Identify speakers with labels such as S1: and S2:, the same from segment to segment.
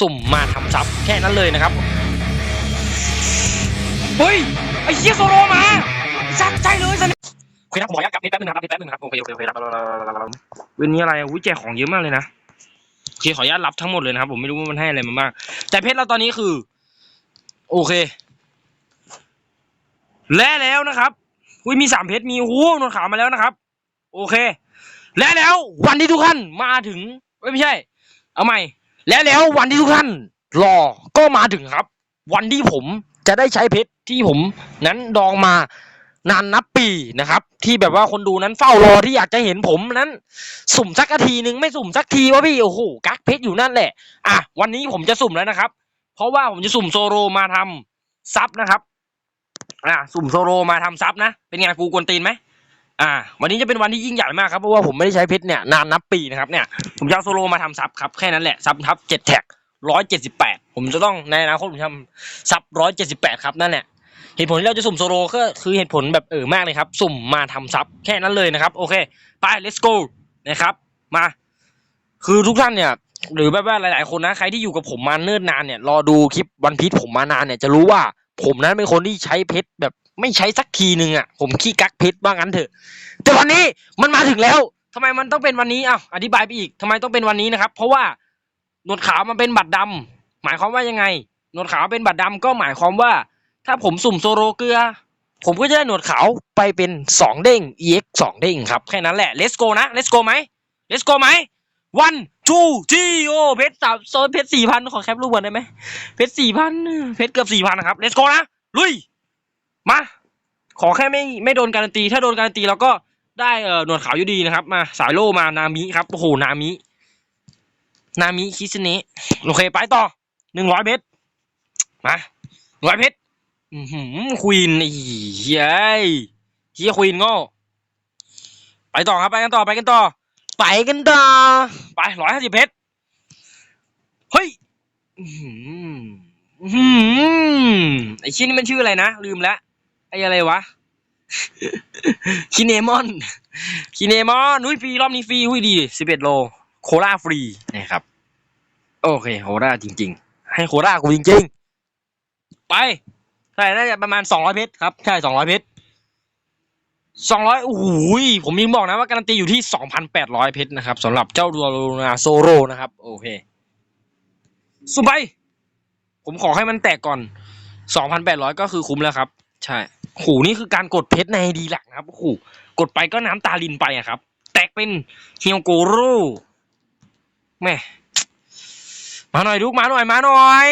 S1: สุ่มมาทำซับแค่นั้นเลยนะครับ เฮ้ย ไอ้เหี้ยโซโลมาสักใจเลยสันโอเคนะผมขออนุญาตกลับนิดแป๊บนึงนะครับนิดแป๊บนึงนะครับโอเคโอเคโอเคครับวันนี้อะไรอะอุ้ยแจกของเยอะมากเลยนะโอเคขออนุญาตรับทั้งหมดเลยนะครับ ผมไม่รู้ว่ามันให้อะไรมาบ้างแต่เพชรเราตอนนี้คือ โอเค และแล้วนะครับอุ้ยมีสามเพชรมีโอ้โหนวลขาวมาแล้วนะครับ โอเค และแล้ววันที่ทุกท่านมาถึงเอ้ยไม่ใช่ เอาใหม่ และแล้ววันที่ทุกท่านรอก็มาถึงครับ วันที่ผมจะได้ใช้เพชรที่ผมนั้นดองมานานนับปีนะครับ ที่แบบว่าคนดูนั้นเฝ้ารอที่อยากจะเห็นผมนั้น สุ่มสักทีหนึ่งไม่สุ่มสักทีวะพี่โอ้โหกักเพชรอยู่นั่นแหละอะวันนี้ผมจะสุ่มแล้วนะครับ เพราะว่าผมจะสุ่มโซโรมาทำซับนะครับอะสุ่มโซโรมาทำซับนะ เป็นไงกูกวนตีนไหม อ่า วันนี้จะเป็นวันที่ยิ่งใหญ่มากครับเพราะว่าผมไม่ได้ใช้เพชรเนี่ยนานนับปีนะครับเนี่ยผมจะเอาโซโลมาทำซับครับแค่นั้นแหละซับทับเจ็ดแท็กร้อยเจ็ดสิบแปดผมจะต้องในอนาคตผมทำซับร้อยเจ็ดสิบแปดครับนั่นแหละเหตุผลที่เราจะสุ่มโซโลก็คือเหตุผลแบบเออมากเลยครับ สุ่มมาทำซับแค่นั้นเลยนะครับ โอเค ไป let's go นะครับ มา คือทุกท่านเนี่ย หรือแบบว่าหลาย ๆ คนนะใครที่อยู่กับผมมาเนิ่นนานเนี่ยรอดูคลิปวันพีชผมมานานเนี่ยจะรู้ว่าผมนั้นเป็นคนที่ใช้เพชรแบบ ไม่ใช้สักทีหนึ่งอะผมขี้กักเพชรว่างั้นเถอะ แต่วันนี้มันมาถึงแล้วทำไมมันต้องเป็นวันนี้อ้าวอธิบายไปอีกทำไมต้องเป็นวันนี้นะครับ เพราะว่าหนวดขาวมันเป็นบัตรดำหมายความว่ายังไง หนวดขาวเป็นบัตรดำก็หมายความว่า ถ้าผมสุ่มโซโรเกลือ ผมก็จะได้หนวดขาวไปเป็นสองเด้ง ex สองเด้งครับแค่นั้นแหละ let's go นะ let's go ไหม let's go ไหม one two three โอเพชรสามโซนเพชรสี่พันขอแคปรูปก่อนได้ไหมเพชรสี่พันเพชรเกือบสี่พันนะครับ let's go นะลุย มา ขอแค่ไม่ไม่โดนการันตี ถ้าโดนการันตีเราก็ได้เอ่อหนวดขาวอยู่ดีนะครับ มาสายโลมานามิครับโอ้โหนามิ นามิคิสเนะโอเคไปต่อหนึ่งร้อยเพชรมาร้อยเพชรควีนไอ้เหี้ยเฮียควีนโง่ไปต่อครับไปกันต่อไปกันต่อ ไปกันต่อ ไปร้อยห้าสิบเพชรเฮ้ยอื้อหืออื้อหือไอชิ้นนี้มันชื่ออะไรนะ ลืมแล้ว ไอ้อะไรวะ คิเนมอน คิเนมอนอุ้ยฟรีรอบนี้ฟรีอุ้ยดีสิบเอ็ดโล โคราฟรีนะครับ โอเค โคราจริง ๆ ให้โครากูจริง ๆ ไปใช่น่าจะประมาณสองร้อยเพชรครับ ใช่สองร้อยเพชรสองร้อยโอ้โหยผมยังบอกนะว่าการันตีอยู่ที่สองพันแปดร้อยเพชรนะครับสำหรับเจ้าดัวโรนาโซโรนะครับ โอเคสุดไปผมขอให้มันแตกก่อนสองพันแปดร้อยก็คือคุ้มแล้วครับ ใช่ โหนี่คือการกดเพชรในดีหลักนะครับโอ้โหกดไปก็น้ำตาลินไปอะครับ แตกเป็นเฮียวโกโร่แม่มาหน่อยลูกมาหน่อยมาหน่อย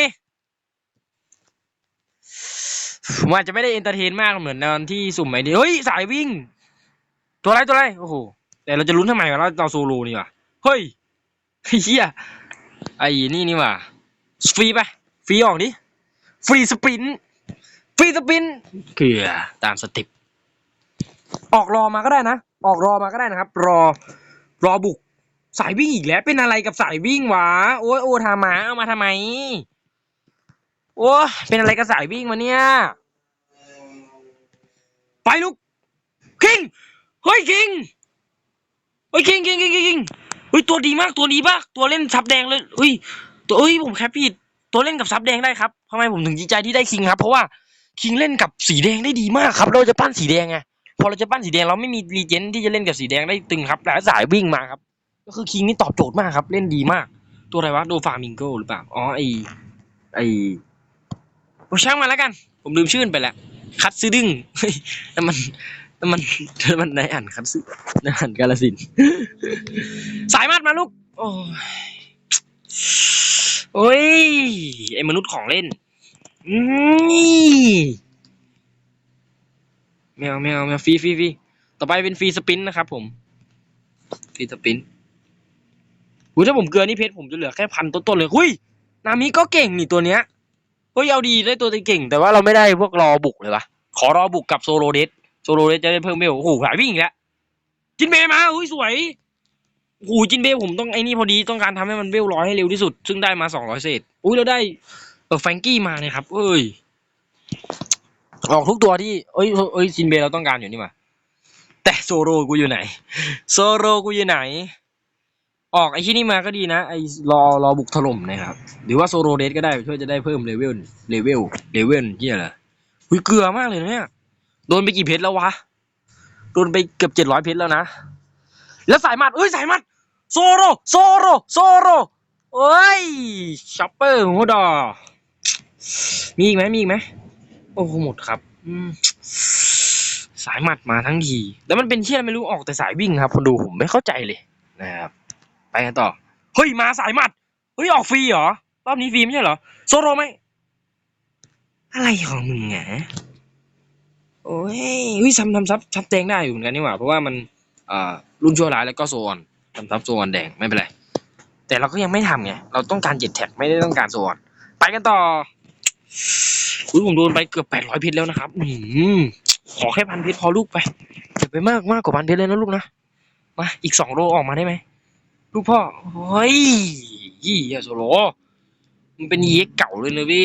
S1: ผมอาจจะไม่ได้เอนเตอร์เทนมากเหมือนตอนที่สุ่มไอ้นี่เฮ้ยสายวิ่ง ตัวอะไรตัวอะไรโอ้โหแต่เราจะลุ้นทำไมวะเราเราโซโลนี่วะเฮ้ยเฮียไอ้นี่นี่วะฟรีไปฟรีออกดิฟรีสปรินต์ ฟรีสปินเกลือตามสเติปออกรอมาก็ได้นะ ออกรอมาก็ได้นะครับ รอรอบุก สายวิ่งอีกแล้ว เป็นอะไรกับสายวิ่งวะโอ้ยโอทามาเอามาทำไม โอ้ยเป็นอะไรกับสายวิ่งวะเนี่ย ไปลูกคิงเฮ้ยคิงเฮ้ยคิงคิงคิงคิงคิงเฮ้ยตัวดีมากตัวดีปะตัวเล่นซับแดงเลยเฮ้ยตัวเอ้ยผมแคปผิดตัวเล่นกับซับแดงได้ครับทำไมผมถึงดีใจที่ได้คิงครับ เพราะว่า คิงเล่นกับสีแดงได้ดีมากครับ เราจะปั้นสีแดงไงพอเราจะปั้นสีแดงเราไม่มีรีเจนที่จะเล่นกับสีแดงได้ตึงครับแต่สายวิ่งมาครับ ก็คือคิงนี่ตอบโจทย์มากครับ เล่นดีมาก ตัวอะไรวะโดฟามิงโกหรือเปล่าอ๋อไอไอโอช่างมันแล้วกัน ผมลืมชื่อมันไปแล้วคัตซึดึงเฮ้ยนั่นมันนั่นมันนั่นมันนายอ่านคัตซึนายอ่านกาลสินสายมัดมาลูกโอ้ยโอ้ยไอมนุษย์ของเล่น อืมแมวแมวแมวฟรีฟรีฟรีต่อไปเป็นฟรีสปินนะครับผมฟรีสปินอุ้ยถ้าผมเกลือนี่เพชรผมจะเหลือแค่พันต้นๆเลยหุยนามิก็เก่งนี่ตัวเนี้ยเฮ้ยเอาดีได้ตัวเก่ง แต่ว่าเราไม่ได้พวกรอบุกเลยวะขอรอบุกกับโซโลเดสโซโลเดสจะได้เพิ่มเบลโอ้โหหายวิ่งอีกแล้วจินเบย์มาอุ้ยสวยโอ้โหจินเบย์ผมต้องไอ้นี่พอดีต้องการทำให้มันเบลร้อยให้เร็วที่สุด ซึ่งได้มาสองร้อยเศษอุ้ยเราได้ เออแฟรงกี้มาเนี่ยครับ เอ้ย ออกทุกตัวที่ เอ้ยเอ้ยซินเบเราต้องการอยู่นี่มาแต่โซโรกูอยู่ไหน โซโรกูอยู่ไหน ออกไอ้ที่นี่มาก็ดีนะ ไอ้รอรอบุกถล่มนะครับ หรือว่าโซโลเดสก็ได้ช่วยจะได้เพิ่มเลเวลเลเวลเลเวลเหียอะไรหุยเกลือมากเลยนะเนี่ย โดนไปกี่เพชรแล้ววะ โดนไปเกือบเจ็ดร้อยเพชรแล้วนะ แล้วสายมัดเอ้ยสายมัดโซโร โซโร โซโรเอ้ยช็อปเปอร์หัวดอ มีอีกไหมมีอีกไหมโอ้โหหมดครับสายหมัดมาทั้งทีแล้วมันเป็นเที่ยไม่รู้ออกแต่สายวิ่งครับคนดูผมไม่เข้าใจเลยนะครับไปกันต่อเฮ้ยมาสายหมัดเฮ้ยออกฟรีเหรอรอบนี้ฟรีไม่ใช่เหรอโซโรไหมอะไรของมึงไงโอ้ยเฮ้ยทำทำซับซับแดงได้อยู่เหมือนกันนี่หว่า เพราะว่ามันอ่ารุ่นชั่วร้ายแล้วก็โซออนทำซับโซออนแดงไม่เป็นไร แต่เราก็ยังไม่ทำไง เราต้องการเจ็ดแท็กไม่ได้ต้องการโซออน ไปกันต่อ อุ้ยผมโดนไปเกือบแปดร้อยพิษแล้วนะครับอืมขอแค่พันพิษพอลูกไปอย่าไปมากมากกว่าพันพิษเลยนะลูกนะมาอีกสองโลออกมาได้ไหมลูกพ่อเฮ้ยยี่อะโซโลมันเป็นยีเอ็กเก่าเลยนะพี่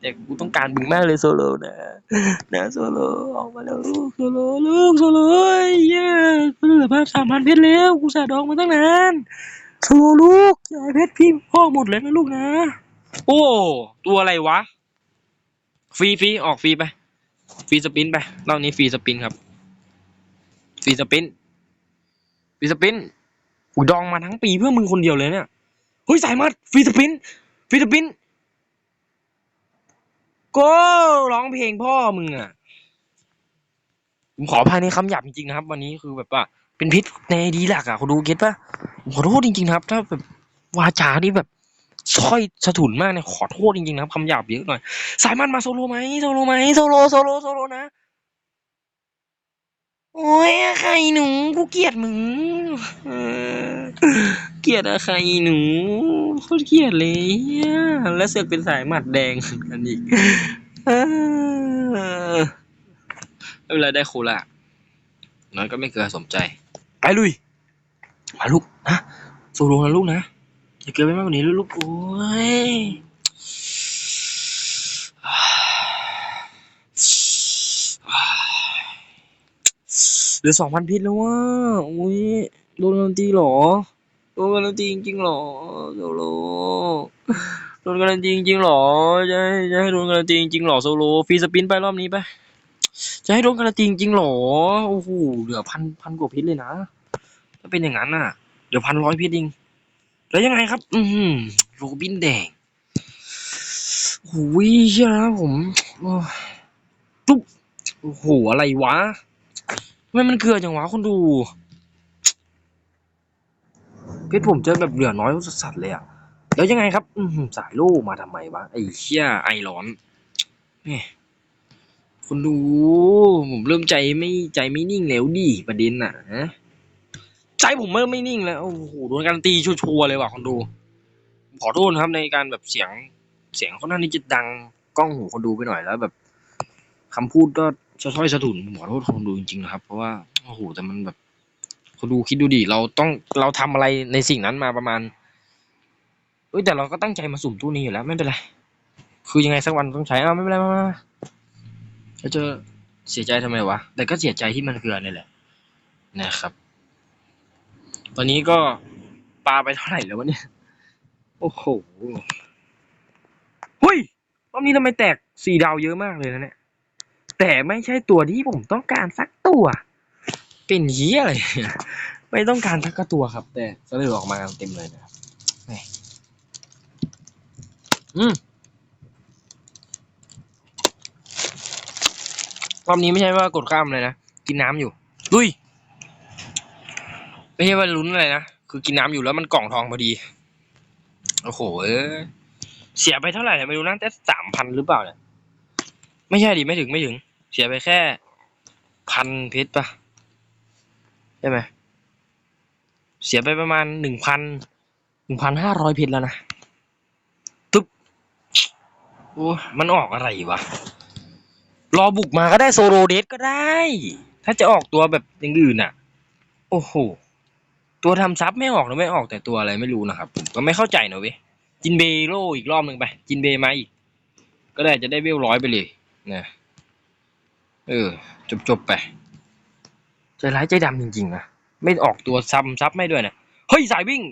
S1: แต่กูต้องการมึงมากเลยโซโลนะนะโซโลออกมาแล้วลูกโซโลลูกโซโลเย้เหลือพันสามพันเพชรแล้วกูสะดองมาตั้งนานโซโลลูกจ่ายเพชรพี่พ่อหมดเลยนะลูกนะ โอ้ ตัวอะไรวะ ฟรีฟรีออกฟรีไปฟรีสปินไปรอบนี้ฟรีสปินครับฟรีสปินฟรีสปินกูดองมาทั้งปีเพื่อมึงคนเดียวเลยเนี่ยเฮ้ยสายมัดฟรีสปินฟรีสปินก็ร้องเพลงพ่อมึงอะผมขอภายในคำหยาบจริงๆนะครับ วันนี้คือแบบว่าเป็นพิษในดีหลักอะคุณดูเก็ตปะขอโทษจริงๆครับ ถ้าแบบวาจาที่แบบ สร้อยสะถุนมากเนี่ยขอโทษจริงๆนะคำหยาบเยอะหน่อย สายมันมาโซโลไหมโซโลไหมโซโลโซโลโซโลนะ โอ้ยใครหนูกูเกลียดมึงเกลียดอะใครหนูโคตรเกลียดเลยแล้วเสือกเป็นสายหมัดแดงกันอีกเออไม่เป็นไรได้โคละน้อยก็ไม่เกินสมใจ ไปลุย มาลูกนะโซโลนะลูกนะ อย่าเกินไปมากกว่านี้ลูกโอ้ยเหลือสองพันพิษแล้วว่าอุ้ยโดนการันตีหรอโดนการันตีจริงๆหรอโซโลโดนการันตีจริงๆหรอจะให้จะให้โดนการันตีจริงๆหรอโซโลฟรีสปินไปรอบนี้ไปจะให้โดนการันตีจริงๆหรอโอ้โหเหลือพันพันกว่าพิษเลยนะถ้าเป็นอย่างนั้นน่ะเดี๋ยวพันร้อยพิษเอง แล้วยังไงครับ อือหือโรบินแดงโอ้ยเชื่อนะผมตุ๊บโอ้โหอะไรวะทำไมมันเกลือจังวะคนดูเพชรผมเจอแบบเหลือน้อยสัสๆเลยอะแล้วยังไงครับ อืมสายโล่มาทำไมวะไอ้เชี่ยไอร้อนนี่คนดู ผมเริ่มใจไม่ใจไม่นิ่งแล้วดิประเด็นน่ะฮะ ใจผมเริ่มไม่นิ่งแล้ว โอ้โห โดนการนตีชัวร์เลยว่ะคนดู ขอโทษนะครับในการแบบเสียง เสียงค่อนข้างที่จะดังกล้องหูคนดูไปหน่อยแล้วแบบคำพูดก็สะท้อยสะถุนขอโทษคนดูจริงๆนะครับ เพราะว่า โอ้โห แต่มันแบบคนดูคิดดูดิ เราต้อง เราทำอะไรในสิ่งนั้นมาประมาณ เอ้ย แต่เราก็ตั้งใจมาสุ่มตู้นี้อยู่แล้ว ไม่เป็นไร คือยังไงสักวันต้องใช้เอาไม่เป็นไรมามามาแล้วจะเสียใจทำไมวะ แต่ก็เสียใจที่มันเกลือนี่แหละ นะครับ ตอนนี้ก็ปลาไปเท่าไหร่แล้ววะเนี่ย โอ้โหเฮ้ยรอบนี้ทำไมแตกสี่ดาวเยอะมากเลยนะเนี่ย แต่ไม่ใช่ตัวที่ผมต้องการสักตัว เป็นเหี้ยอะไร ไม่ต้องการสักตัวครับ แต่เสนอออกมาเต็มเลยนะครับอืมรอบนี้ไม่ใช่ว่ากดข้ามเลยนะ กินน้ำอยู่ ลุย ไม่ใช่ว่าลุ้นอะไรนะ คือกินน้ำอยู่แล้วมันกล่องทองพอดี โอ้โหเอ้ยเสียไปเท่าไหร่เนี่ยไม่รู้นะแต่สามพันหรือเปล่าเนี่ย ไม่ใช่ดิไม่ถึงไม่ถึง เสียไปแค่พันเพชรปะใช่ไหมเสียไปประมาณหนึ่งพันหนึ่งพันห้าร้อยเพชรแล้วนะตึ๊บโอ้มันออกอะไรวะ รอบุกมาก็ได้โซโลเดสก็ได้ ถ้าจะออกตัวแบบอย่างอื่นอะ โอ้โห ตัวทำซับไม่ออกหรือไม่ออกแต่ตัวอะไรไม่รู้นะครับผมก็ไม่เข้าใจนะเว้ยจินเบโร่อีกรอบหนึ่งไป จินเบมาอีก ก็ได้จะได้เวลร้อยไปเลยนะเออ จบจบไป ใจร้ายใจดำจริงๆนะไม่ออกตัวซ้ำซับไม่ด้วยนะเฮ้ยสายวิ่ง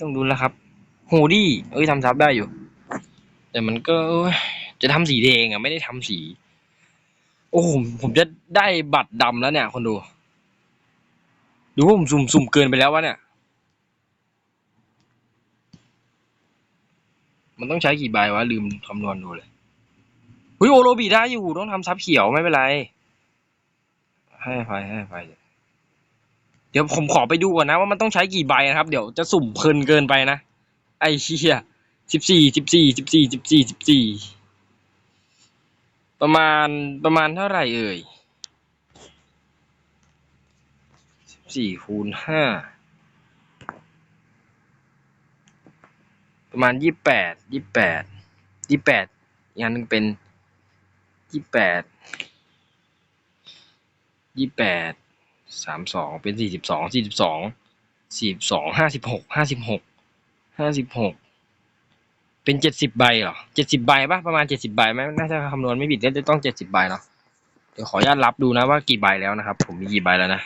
S1: ต้องดูแล้วครับโฮดี้เอ้ยทำซับได้อยู่ แต่มันก็จะทำสีแดงอะไม่ได้ทำสี โอ้ผมจะได้บัตรดำแล้วเนี่ยคนดู ดูว่าผมสุ่มสุ่มเกินไปแล้ววะเนี่ย มันต้องใช้กี่ใบวะ ลืมคำนวณดูเลยเฮ้ยโอโรบีได้อยู่ ต้องทำซับเขียวไม่เป็นไร ให้อภัยให้อภัยเดี๋ยวผมขอไปดูก่อนนะ ว่ามันต้องใช้กี่ใบนะครับ เดี๋ยวจะสุ่มเพลินเกินไปนะ ไอ้เชี่ยสิบสี่สิบสี่สิบสี่สิบสี่สิบสี่ประมาณประมาณเท่าไหร่เอ่ย สี่คูณห้าประมาณยี่แปดยี่แปดยี่แปดอีกอันหนึ่งเป็นยี่แปดยี่แปดสามสองเป็นสี่สิบสองสี่สิบสองสี่สิบสองห้าสิบหกห้าสิบหกห้าสิบหกเป็นเจ็ดสิบใบเหรอเจ็ดสิบใบปะประมาณเจ็ดสิบใบไหมน่าจะคำนวณไม่ผิดน่าจะต้องเจ็ดสิบใบเนาะเดี๋ยวขออนุญาตรับดูนะว่ากี่ใบแล้วนะครับ ผมมีกี่ใบแล้วนะ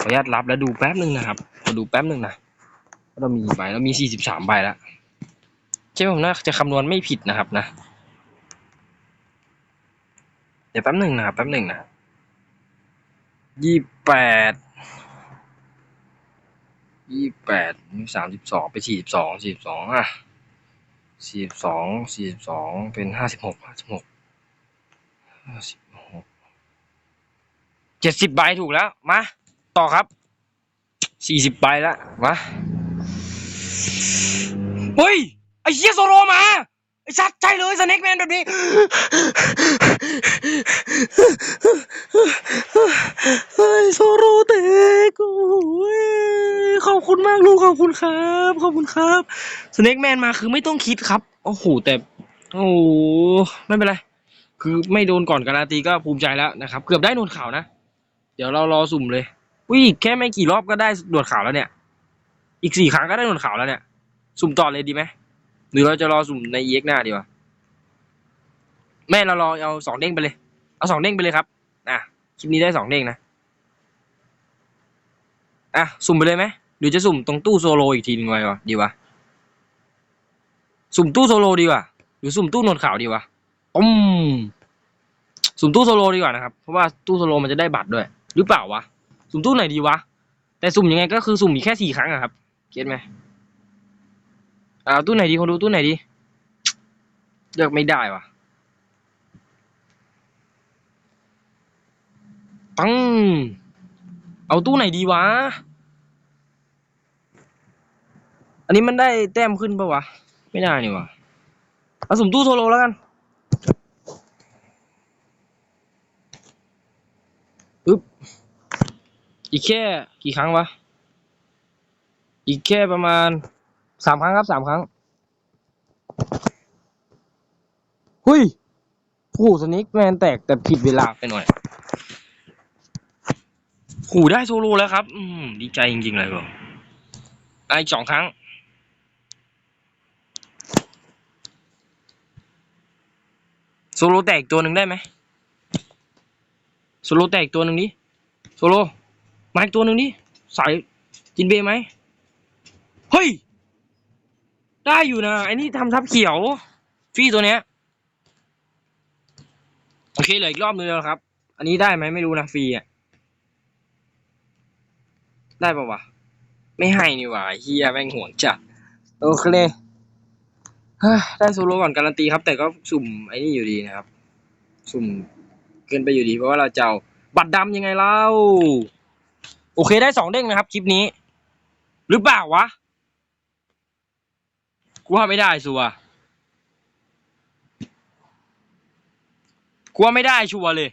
S1: ขออนุญาตรับแล้วดูแป๊บหนึ่งนะครับมาดูแป๊บหนึ่งนะเรามีกี่ใบเรามีสี่สิบสามใบแล้วใช่ไหมผมน่าจะคำนวณไม่ผิดนะครับนะ เดี๋ยวแป๊บหนึ่งนะครับแป๊บหนึ่งนะยี่แปดยี่แปดนี่สามสิบสองไปสี่สิบสองสี่สิบสองอะสี่สิบสองสี่สิบสองเป็นห้าสิบหกห้าสิบหกห้าสิบหกเจ็ดสิบใบถูกแล้ว มา ต่อครับสี่สิบใบแล้วมาเฮ้ย ไอ้เชี่ยโซโลมา ไอ้ชัดใจเลยสเน็กแมนแบบนี้ เฮ้ยโซโลเตกโอ้ยขอบคุณมากลูกขอบคุณครับ ขอบคุณครับสเน็กแมนมาคือไม่ต้องคิดครับ โอ้โห แต่ โอ้ไม่เป็นไร คือไม่โดนก่อนการันตีก็ภูมิใจแล้วนะครับ เกือบได้หนวดขาวนะ เดี๋ยวเรารอสุ่มเลย อุ้ยแค่ไม่กี่รอบก็ได้หนวดขาวแล้วเนี่ย อีกสี่ครั้งก็ได้หนวดขาวแล้วเนี่ย สุ่มต่อเลยดีไหมหรือเราจะรอสุ่มใน EX หน้าดีวะแม่เรารอเอาสองเด้งไปเลย เอาสองเด้งไปเลยครับ อะคลิปนี้ได้สองเด้งนะ อะสุ่มไปเลยไหมหรือจะสุ่มตรงตู้โซโลอีกทีหนึงไว้วะดีวะสุ่มตู้โซโลดีกว่าหรือสุ่มตู้นวดขาวดีวะอืมสุ่มตู้โซโลดีกว่านะครับ เพราะว่าตู้โซโลมันจะได้บัตรด้วย หรือเปล่าวะ สุ่มตู้ไหนดีวะ แต่สุ่มยังไงก็คือสุ่มมีแค่สี่ครั้งอะครับเก็ตไหมอ่าตู้ไหนดีคนดูตู้ไหนดีเลือกไม่ได้วะปังเอาตู้ไหนดีวะ อันนี้มันได้แต้มขึ้นปะวะ ไม่ได้นี่วะเอาสุ่มตู้โซโลแล้วกันอึ๊บ อีกแค่กี่ครั้งวะ อีกแค่ประมาณสามครั้งครับสามครั้งหุยผู้สนิกแมนแตกแต่ผิดเวลาไปหน่อยหูได้โซโลแล้วครับ อืมดีใจจริงๆเลยผมได้อีกสองครั้ง โซโลแตกตัวหนึ่งได้ไหมโซโลแตกตัวหนึ่งดิโซโล มาอีกตัวหนึ่งดิสายจินเบยไหมเฮ้ย ได้อยู่นะไอ้นี่ทำทับเขียวฟรีตัวเนี้ยโอเคเหลืออีกรอบนึงแล้วครับ อันนี้ได้ไหมไม่รู้นะฟรีอะได้ปะวะไม่ให้นี่หว่าเฮียแม่งห่วงจัดโอเคเได้โซโลก่อนการันตีครับ แต่ก็สุ่มไอ้นี่อยู่ดีนะครับ สุ่มเกินไปอยู่ดีเพราะว่าเราจะเอาบัตรดำยังไงเล่า อเคได้สองเด้งนะครับคลิปนี้ หรือเปล่าวะ กูว่าไม่ได้ชัวกูว่าไม่ได้ชัวเลย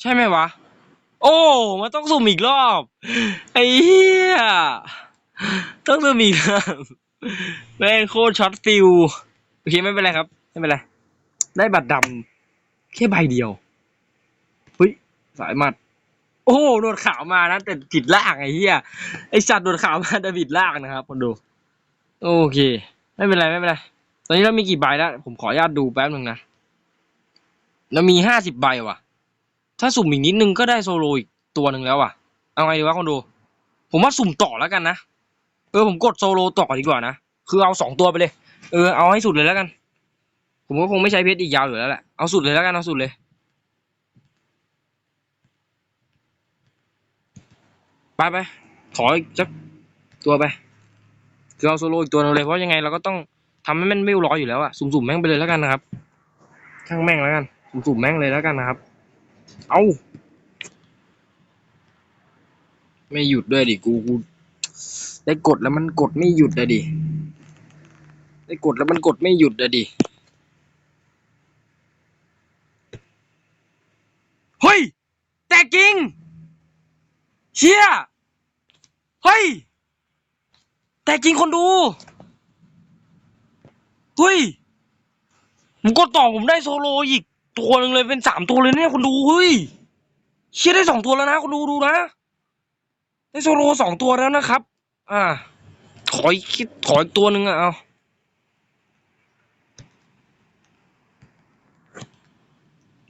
S1: ใช่ไหมวะ โอ้มันต้องสุ่มอีกรอบ ไอ้เหี้ย ต้องสุ่มอีกรอบแม่งโคตรช็อตฟิลโอเคไม่เป็นไรครับ ไม่เป็นไร ได้บัตรดำแค่ใบเดียว เฮ้ย สายมัด โอ้โดนขาวมานะแต่ผิดล่างไอ้เหี้ยไอสัตว์โดนขาวมาแต่ผิดล่างนะครับคนดูโอเค ไม่เป็นไรไม่เป็นไรตอนนี้เรามีกี่ใบแล้วผมขออนุญาตดูแป๊บหนึ่งนะเรามีห้าสิบใบว่ะ ถ้าสุ่มอีกนิดนึงก็ได้โซโลอีกตัวหนึ่งแล้วอะ เอาไงดีวะคนดู ผมว่าสุ่มต่อแล้วกันนะเออผมกดโซโลต่อดีกว่านะคือเอาสองตัวไปเลย เออเอาให้สุดเลยแล้วกัน ผมก็คงไม่ใช้เพชรอีกยาวอยู่แล้วแหละเอาสุดเลยแล้วกันเอาสุดเลย ไปไปขออีกสักตัวไปคือเอาโซโลอีกตัวหนึงเลยเพราะยังไงเราก็ต้องทำให้มันไม่ร้อยอยู่แล้วอะสุ่มๆแม่งไปเลยแล้วกันนะครับช่างแม่งแล้วกันสุ่มๆแม่งเลยแล้วกันนะครับ เอาไม่หยุดด้วยดิกูกูได้กดแล้วมันกดไม่หยุดอะดิได้กดแล้วมันกดไม่หยุดอะดิเฮ้ยแต่จริง เชี่ยเฮ้ย แต่จริงคนดูเฮ้ยผมกดต่อผมได้โซโลอีกตัวหนึ่งเลยเป็นสามตัวเลยเนี่ยคนดูเฮ้ยเชี่ยได้สองตัวแล้วนะคนดูดูนะ ได้โซโลสองตัวแล้วนะครับ อ่า ขออีกคิดขออีกตัวหนึ่งอะเอา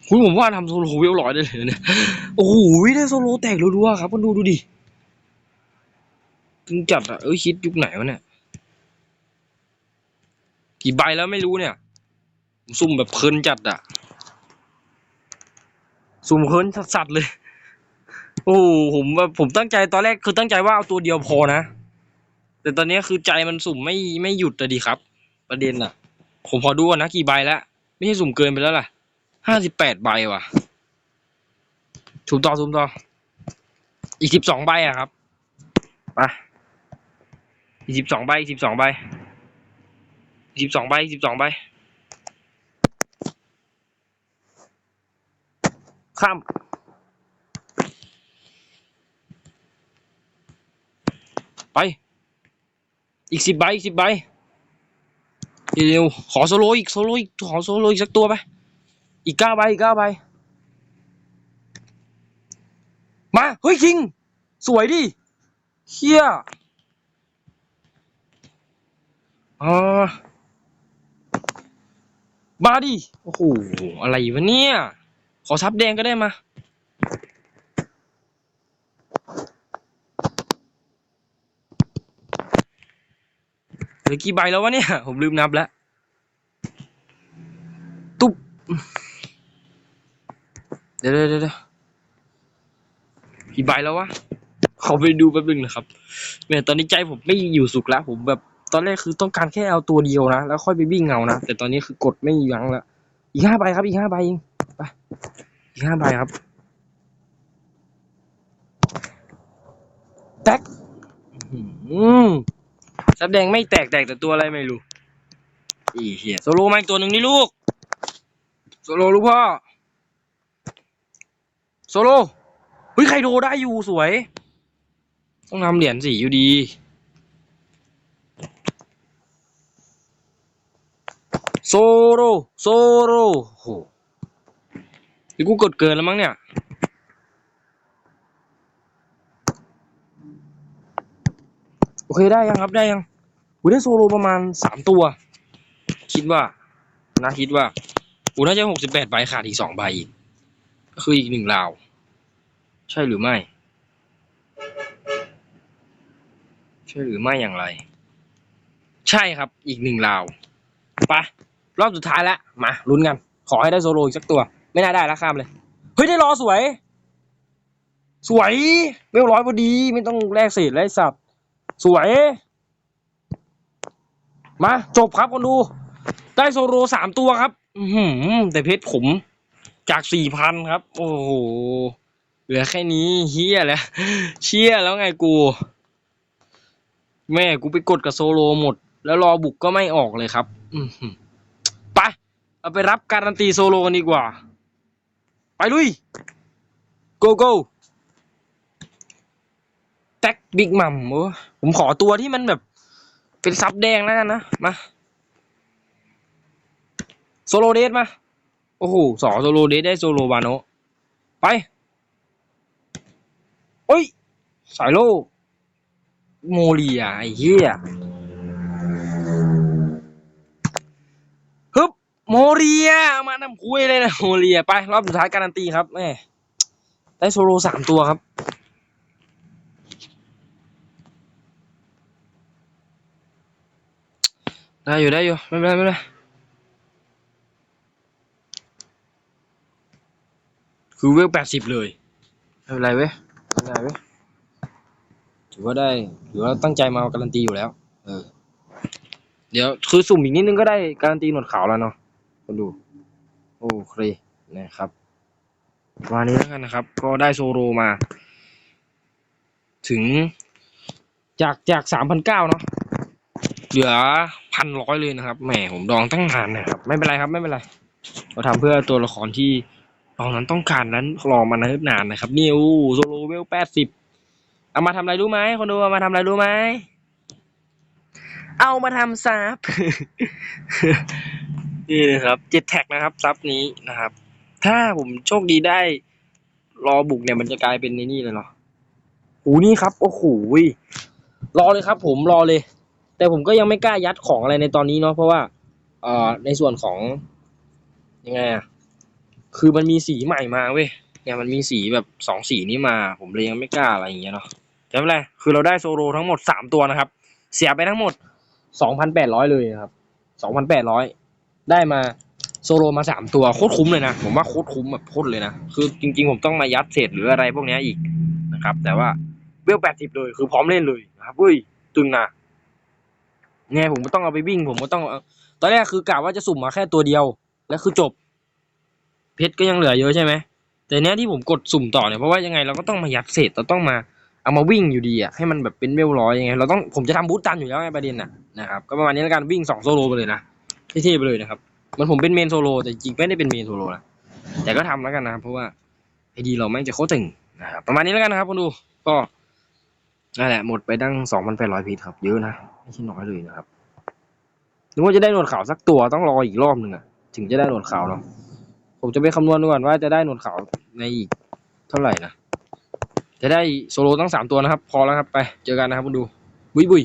S1: คุยผมว่าทำโซโลเวลร้อยได้เลยเนี่ยโอ้โหได้โซโลแตกรัวๆครับคนดูดูดิถึงจัดอะเอ้ยคิดยุคไหนวะเนี่ยกี่ใบแล้วไม่รู้เนี่ยซุ่มแบบเพลินจัดอะซุ่มเพลินสัสๆเลย โอ้โหผมแบบผมตั้งใจตอนแรกคือตั้งใจว่าเอาตัวเดียวพอนะแต่ตอนนี้คือใจมันสุ่มไม่ไม่หยุดเลยดีครับ ประเด็นอะผมพอดูก่อนนะกี่ใบแล้ว ไม่ใช่สุ่มเกินไปแล้วล่ะ ห้าสิบแปดใบว่ะสุ่มต่อสุ่มต่อ อีกสิบสองใบอะครับไปอีกสิบสองใบสิบสองใบสิบสองใบสิบสองใบ ข้าม ไป อีกสิบใบอีกสิบใบเร็วๆขอโซโลอีกโซโลอีกขอโซโลอีกสักตัวไป อีกเก้าใบอีกเก้าใบ มา เฮ้ย คิง สวยดิเฮียอ่ามาดิ โอ้โห อะไรวะเนี่ย ขอซับแดงก็ได้มา เหลือกี่ใบแล้ววะเนี่ย ผมลืมนับแล้ว ตุ๊บ เดี๋ยวเดี๋ยวเดี๋ยวกี่ใบแล้ววะขอไปดูแป๊บนึงนะครับเนี่ยตอนนี้ใจผมไม่อยู่สุขแล้ว ผมแบบตอนแรกคือต้องการแค่เอาตัวเดียวนะแล้วค่อยไปวิ่งเอานะแต่ตอนนี้คือกดไม่ยั้งล้วอีกห้าใบครับ อีกห้าใบเองไปอีกห้าใบครับแตกอื้อหือซับแดงไม่แตกแตกแต่ตัวอะไรไม่รู้อีเหี้ยโซโลมาอีกตัวหนึ่งนี่ลูกโซโลลูกพ่อ โซโลเฮ้ยใครโดได้อยู่สวย ต้องนำเหรียญสีอยู่ดีโซโลโซโลโหเดี๋ยวกูกดเกินแล้วมั้งเนี่ยโอเคได้ยังครับได้ยังกูได้โซโลประมาณสามตัว คิดว่านะคิดว่ากูน่าจะหกสิบแปดใบขาดอีกสองใบอีก คืออีกหนึ่งราว ใช่หรือไม่ ใช่หรือไม่อย่างไร ใช่ครับอีกหนึ่งราวไปรอบสุดท้ายแล้วมาลุ้นกัน ขอให้ได้โซโลอีกสักตัว ไม่น่าได้ล้วข้ามเลย เฮ้ย ได้รอสวย สวยเวลร้อยพอดี ไม่ต้องแลกเศษแลกสับสวย มา จบครับคนดู ได้โซโลสามตัวครับ อืแต่เพชรผม จากสี่พันครับ โอ้โห เหลือแค่นี้เฮียแล้วเชี่ยแล้วไงกู แม่กูไปกดกับโซโลหมด แล้วรอบุกก็ไม่ออกเลยครับไป เอาไปรับการันตีโซโลกันดีกว่า ไปลุย go go แท็กบิ๊กมัมโอ้ผมขอตัวที่มันแบบ เป็นซับแดงแล้วกันนะ มา โซโลเดสมา โอ้โหสองโซโลเดสได้โซโลวาโนไปโอ้ย สายโล โมเลียไอ้เหี้ยฮึบโมเรียมาทำคุยเลยนะโมเรียไป รอบสุดท้ายการันตีครับแม่ได้โซโลสามตัวครับได้อยู่ได้อยู่ไม่เป็นไรไม่เป็นไร คือเวลแปดสิบเลยไม่เป็นไรเว้ยไม่เป็นไรเว้ยถือว่าได้ถือว่าตั้งใจมาการันตีอยู่แล้ว เออ เดี๋ยวคือสุ่มอีกนิดนึงก็ได้การันตีหนวดขาวแล้วเนาะคนดู โอเคนะครับประมาณนี้แล้วกันนะครับ ก็ได้โซโลมา ถึง จากจากสามพันเก้าเนาะเหลือพันร้อยเลยนะครับแหมผมดองตั้งนานนะครับ ไม่เป็นไรครับ ไม่เป็นไรเราทำเพื่อตัวละครที่ ตอนนั้นต้องการนั้นรอมานิ่นนานนะครับนี่อู้โซโลเวลแปดสิบเอามาทำอะไรรู้ไหมคนดูเอามาทำอะไรรู้ไหมเอามาทำซับนี่นะครับเจ็ดแท็กนะครับซับนี้นะครับ ถ้าผมโชคดีได้รอบุกเนี่ยมันจะกลายเป็นในนี่เลยเหรอหูนี่ครับ โอ้โหรอเลยครับ ผมรอเลย แต่ผมก็ยังไม่กล้ายัดของอะไรในตอนนี้เนาะเพราะว่า เอ่อในส่วนของยังไงอะ คือมันมีสีใหม่มาเว้ยเนี่ยมันมีสีแบบสองสีนี้มา ผมเลยยังไม่กล้าอะไรอย่างเงี้ยเนาะแต่ไม่เป็นไรคือเราได้โซโลทั้งหมดสามตัวนะครับ เสียไปทั้งหมดสองพันแปดร้อยเลยนะครับสองพันแปดร้อยได้มาโซโลมาสามตัวโคตรคุ้มเลยนะ ผมว่าโคตรคุ้มแบบโคตรเลยนะ คือจริงๆ ผมต้องมายัดเศษหรืออะไรพวกเนี้ยอีกนะครับ แต่ว่าเวลแปดสิบเลยคือพร้อมเล่นเลยนะครับเฮ้ยตึงนะไงผมก็ต้องเอาไปวิ่ง ผมก็ต้องตอนแรกคือกะว่าจะสุ่มมาแค่ตัวเดียว แล้วคือจบ เพชรก็ยังเหลือเยอะใช่ไหมแต่เนี้ยที่ผมกดสุ่มต่อเนี่ยเพราะว่ายังไงเราก็ต้องมายัดเศษเราต้องมาเอามาวิ่งอยู่ดีอะให้มันแบบเป็นเวลร้อยยังไงเราต้องผมจะทำบูตตันอยู่แล้วไงประเด็นน่ะนะครับก็ประมาณนี้แล้วกันวิ่งสองโซโลไปเลยนะเท่ๆไปเลยนะครับมันผมเป็นเมนโซโลแต่จริงไม่ได้เป็นเมนโซโลนะแต่ก็ทำแล้วกันนะครับเพราะว่าไอดีเราไม่งจะโคตรตึงนะครับประมาณนี้แล้วกันนะครับคุณดูก็นั่นแหละหมดไปตั้งสองพันแปดร้อยพีทครับเยอะนะไม่ใช่น้อยเลยนะครับนึกว่าจะได้หนวดขาวสักตัวต้องรออีกรอบหนึ่งอะถึงจะได้หนวดขาวเนาะ ผมจะไปคำนวณดูก่อนว่าจะได้หนวดขาวในอีกเท่าไหร่นะ จะได้โซโลตั้งสามตัวนะครับ พอแล้วครับไป เจอกันนะครับคุณดู บุยบุย